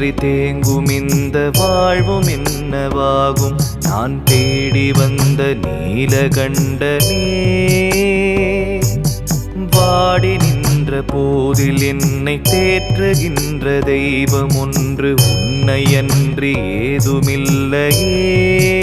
இன்றி தேங்கும் இந்த வாழ்வும் என்னவாகும்? நான் தேடி வந்த நீலகண்டனே வாடி நின்ற போதில் என்னை தேற்றுகின்ற தெய்வம் ஒன்று உன்னை அன்றி ஏதுமில்லையே.